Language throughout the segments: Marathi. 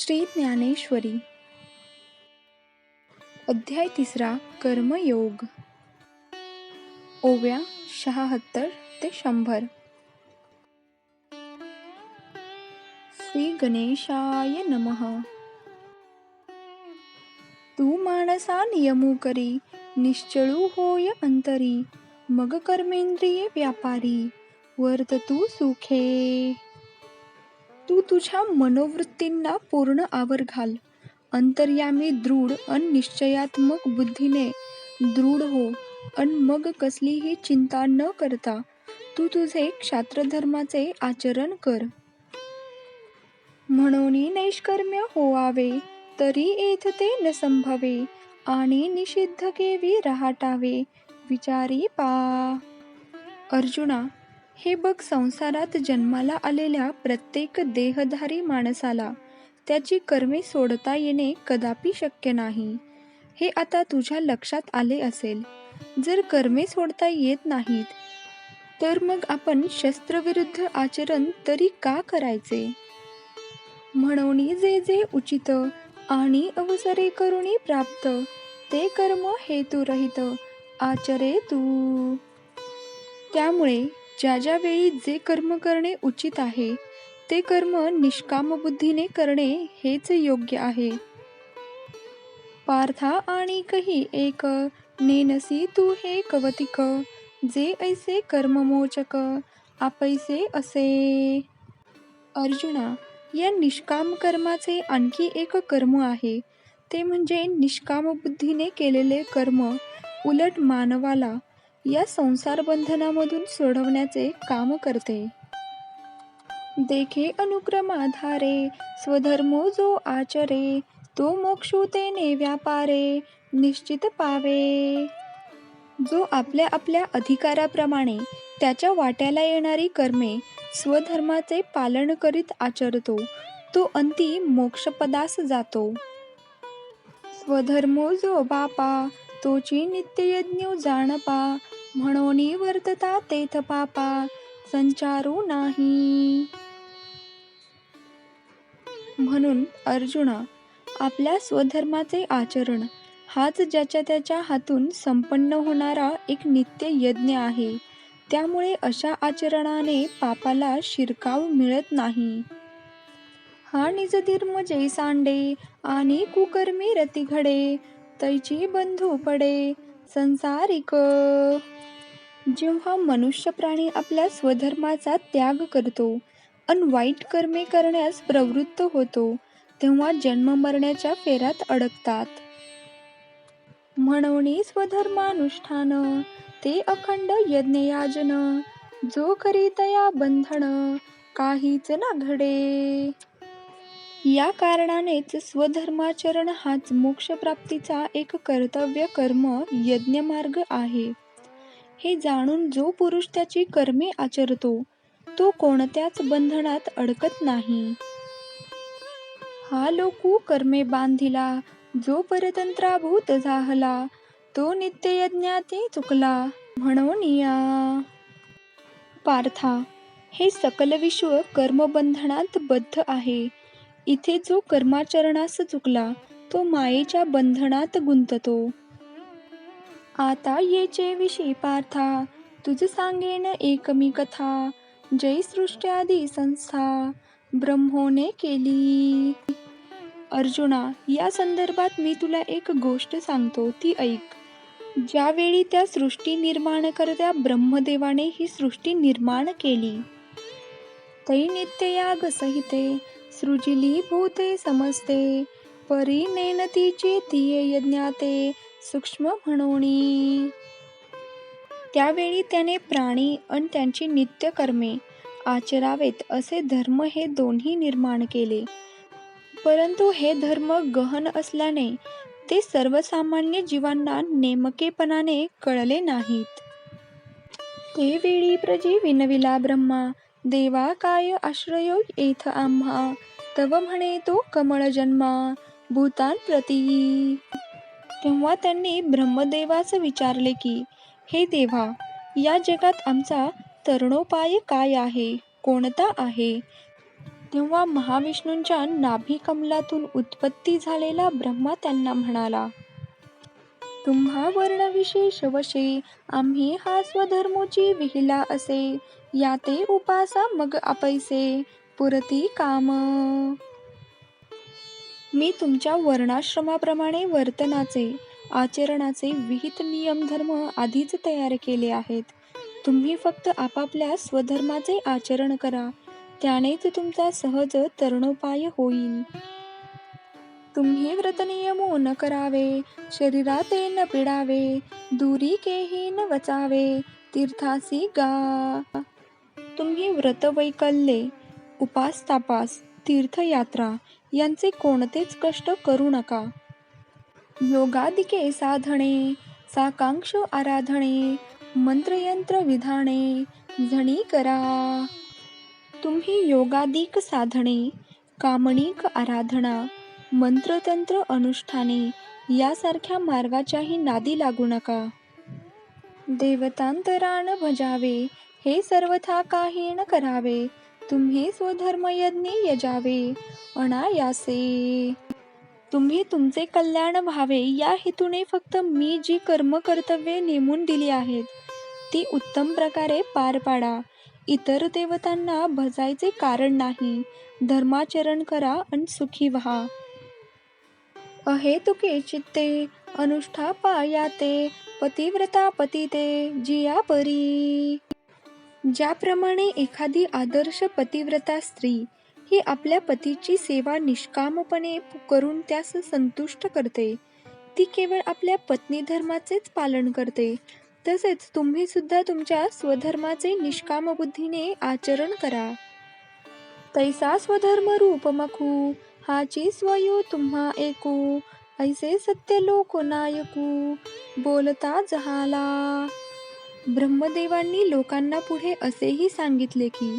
श्री ज्ञानेश्वरी. अध्याय तिसरा कर्मयोग. ओव्या शहात्तर ते शंभर. श्री गणेशाय नमः. तू माणसा नियमू करी निश्चळू होय अंतरी मग कर्मेंद्रिये व्यापारी वर्त तू सुखे. तू तुझ्या मनोवृत्तींना पूर्ण आवर घाल. अंतर्यामी दृढ अन निश्चयात्मक बुद्धीने दृढ हो अन मग कसलीही चिंता न करता तू तुझे क्षात्रधर्माचे आचरण कर. म्हणून नैष्कर्म्य होवावे तरी येथ ते न संभवे आणि निषिद्ध केवी रहाटावे विचारी पा. अर्जुना हे बघ संसारात जन्माला आलेल्या प्रत्येक देहधारी माणसाला. त्याची कर्मे सोडता येणे कदापि शक्य नाही. हे आता तुझ्या लक्षात आले असेल. जर कर्मे सोडता येत नाहीत तर मग आपण शस्त्रविरुद्ध आचरण तरी का करायचे? म्हणून जे जे उचित आणि अवसरे करुणी प्राप्त ते कर्म हेतुरहित आचरे तू. त्यामुळे ज्या ज्या वेळी जे कर्म करणे उचित आहे ते कर्म निष्काम बुद्धीने करणे हेच योग्य आहे. पार्था आणि कही एक नेनसी तू हे कवतिक जे ऐसे कर्ममोचक आपैसे असे. अर्जुना या निष्काम कर्माचे आणखी एक कर्म आहे ते म्हणजे निष्काम बुद्धीने केलेले कर्म उलट मानवाला या संसार बंधनामधून सोडवण्याचे काम करते. देखे अनुक्रमाधारे स्वधर्मो जो आचरे तो मोक्षुतेने व्यापारे निश्चित पावे. जो आपल्या आपल्या अधिकाराप्रमाणे त्याच्या वाट्याला येणारी कर्मे स्वधर्माचे पालन करीत आचरतो तो अंती मोक्षपदास जातो. स्वधर्मो जो बापा तोची नित्ययज्ञ जाणपा म्हणून वर्तता तेथ पापा संचारू नाही. म्हणून अर्जुना आपल्या स्वधर्माचे आचरण हाच ज्याच्या त्याच्या हातून संपन्न होणारा एक नित्य यज्ञ आहे. त्यामुळे अशा आचरणाने पापाला शिरकाव मिळत नाही. हा निजधर्म जैसांडे आणि कुकर्मी रती घडे तैची बंधू पडे संसारिक. जेव्हा मनुष्य प्राणी आपल्या स्वधर्माचा त्याग करतो अन वाईट कर्मे करण्यास प्रवृत्त होतो तेव्हा जन्म मरण्याच्या फेऱ्यात अडकतात. म्हणून स्वधर्मानुष्ठान ते अखंड यज्ञयाजन. जो करीतया बंधन काहीच ना घडे. या कारणानेच स्वधर्माचरण हाच मोक्षप्राप्तीचा एक कर्तव्य कर्म यज्ञमार्ग आहे. हे जाणून जो पुरुष त्याची कर्मे आचरतो तो कोणत्याच बंधनात अडकत नाही. हा लोकू कर्मे बांधिला जो परतंत्राभूत झाहला तो नित्ययज्ञाते चुकला म्हणून या. पार्था हे सकल विश्व कर्मबंधनात बद्ध आहे. इथे जो कर्माचरणास चुकला तो मायेच्या बंधनात गुंततो. आता येचे विषयी पार्था तुझ सांगेन एकमी कथा. जय सृष्ट्यादी संस्था ब्रह्मोने केली. अर्जुना या संदर्भात मी तुला एक गोष्ट सांगतो ती ऐक. ज्यावेळी त्या सृष्टी निर्माण करत्या ब्रह्मदेवाने ही सृष्टी निर्माण केली. तै नित्ययाग सहिते सृजिली भूते समजते परी नेनतीची तिये यज्ञाते सूक्ष्म म्हणोणी त्यावेळी त्याने प्राणी आणि त्यांची नित्य कर्मे आचरावेत असे धर्म हे दोन्ही निर्माण केले. परंतु हे धर्म गहन असल्याने ते सर्वसामान्य जीवांना नेमकेपणाने कळले नाहीत. ते वेळी प्रजी विनविला ब्रह्मा देवा काय आश्रयो येथ आम्हा. तव म्हणे तो कमळ जन्मा भूतान प्रती तेव्हा त्यांनी ब्रह्मदेवास विचारले की हे देवा या जगात आमचा तरुणोपाय काय आहे? कोणता आहे? तेव्हा महाविष्णूंच्या नाभिकमलातून उत्पत्ती झालेला ब्रह्मा त्यांना म्हणाला तुम्हा वर्णविशेष वशे आम्ही हा स्वधर्मोची विहिला असे. या ते उपासा मग अपैसे. पुरती काम. मी तुमच्या वर्णाश्रमाप्रमाणे वर्तनाचे आचरणाचे विहित नियम धर्म आधीच तयार केले आहेत. तुम्ही फक्त आपापल्या स्वधर्माचे आचरण करा. त्यानेच तुमचा सहज तरणोपाय होईल तुम्ही व्रतनियमो न करावे शरीराते न पिडावे दुरी केही न वचावे तीर्थासी गा. तुम्ही व्रतवैकल्ये उपास तापास तीर्थयात्रा यांचे कोणतेच कष्ट करू नका. योगादिके साधणे साकांक्ष आराधणे मंत्रयंत्र विधाने झणी करा. तुम्ही योगादिक साधने कामणिक आराधना मंत्रतंत्र अनुष्ठाने. यासारख्या मार्गाच्याही नादी लागू नका. देवतांतरान भजावे हे सर्वथा काही न करावे. तुम्ही स्वधर्मयज्ञ यजावे. अनायासे. तुम्ही तुमचे कल्याण व्हावे. या हेतूने फक्त मी जी कर्म कर्तव्ये नेमून दिली आहेत ती उत्तम प्रकारे पार पाडा. इतर देवतांना भजायचे कारण नाही. धर्माचरण करा आणि सुखी व्हा. अहेतुके चित्ते अनुष्ठापा याते पतिव्रता पतिते जिया परी। ज्याप्रमाणे एखादी आदर्श पतिव्रता स्त्री ही आपल्या पतीची सेवा निष्कामपणे करून त्यास संतुष्ट करते. ती केवळ आपल्या पत्नी धर्माचेच पालन करते. तसेच तुम्ही सुद्धा तुमच्या स्वधर्माचे निष्काम बुद्धीने आचरण करा. तैसा स्वधर्म रूप मखू हाची स्वयू तुम्हा एकू ऐसे सत्य लोक नायकू बोलता जहाला. ब्रह्मदेवांनी लोकांना पुढे असेही सांगितले की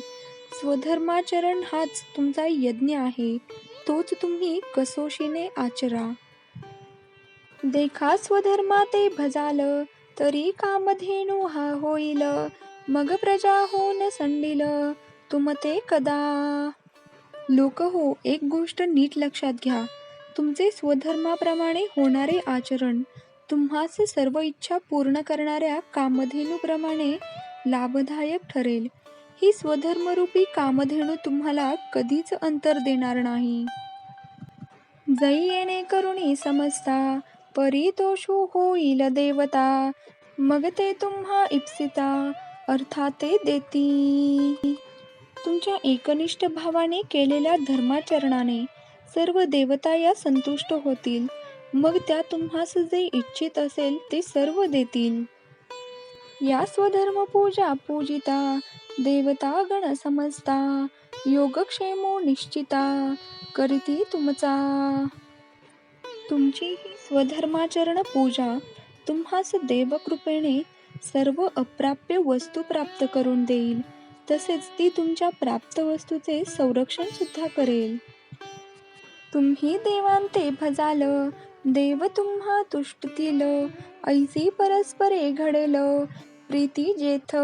स्वधर्माचरण हाच तुमचा यज्ञ आहे तोच तुम्ही कसोशीने आचरा. देखा स्वधर्मा ते भजाल तरी कामधेनू हा होईल मग प्रजा होऊन संडील तुमते कदा. लोक हो एक गोष्ट नीट लक्षात घ्या. तुमचे स्वधर्माप्रमाणे होणारे आचरण तुम्हास सर्व इच्छा पूर्ण करणाऱ्या कामधेनूप्रमाणे लाभदायक ठरेल. ही स्वधर्मरूपी कामधेनू तुम्हाला कधीच अंतर देणार नाही. जै येणे करुणी समजता परितोषू होईल देवता मग ते तुम्हा इप्सिता अर्थाते देती. तुमच्या एकनिष्ठ भावाने केलेल्या धर्माचरणाने सर्व देवता या संतुष्ट होतील. मग त्या तुम्हास जे इच्छित असेल ते सर्व देतील. या स्वधर्म पूजा पूजिता देवता गण समजता योगक्षेमो निश्चिता करीती तुमचा. तुमची ही स्वधर्माचरण पूजा तुम्हास देवकृपेने सर्व अप्राप्य वस्तू प्राप्त करून देईल. तसेच ती तुमच्या प्राप्त वस्तूचे संरक्षण सुद्धा करेल. तुम्ही देवांते भजाल देव तुम्हा तुष्टतील ऐसी परस्परे घडेल प्रीती जेथ.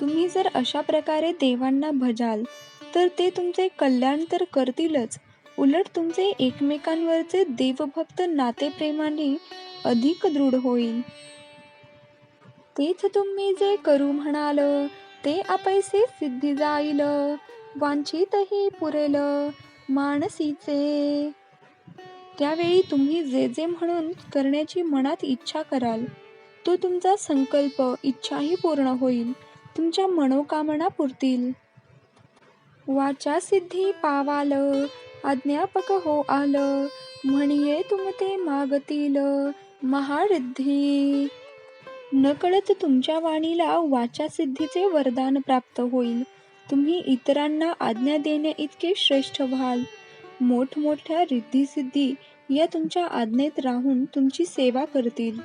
तुम्ही जर अशा प्रकारे देवांना भजाल तर ते तुमचे कल्याण तर करतीलच. उलट तुमचे एकमेकांवरचे देवभक्त नातेप्रेमाने अधिक दृढ होईल. तेच तुम्ही जे करू म्हणाल ते आपैसे सिद्धी जाईल. वांछितही पुरेल मानसीचे त्यावेळी तुम्ही जे जे म्हणून करण्याची मनात इच्छा कराल तो तुमचा संकल्प इच्छाही पूर्ण होईल. तुमच्या मनोकामना पुरतील. वाचा सिद्धी पावाल अज्ञापक हो आल. म्हणिये तुमते मागतील महारिद्धी. नकळत तुमच्या वाणीला वाचासिद्धीचे वरदान प्राप्त होईल. तुम्ही इतरांना आज्ञा देण्या इतके श्रेष्ठ व्हाल. मोठमोठ्या रिद्धी या तुमच्या आज्ञेत राहून तुमची सेवा करतील.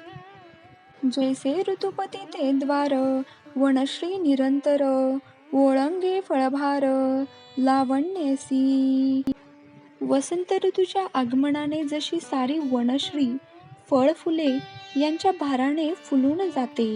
जैसे ऋतुपती ते द्वार वनश्री निरंतर ओळंगे फळभार लावण्यसी वसंत ऋतूच्या आगमनाने जशी सारी वनश्री फळ फुले यांच्या भाराने फुलून जाते.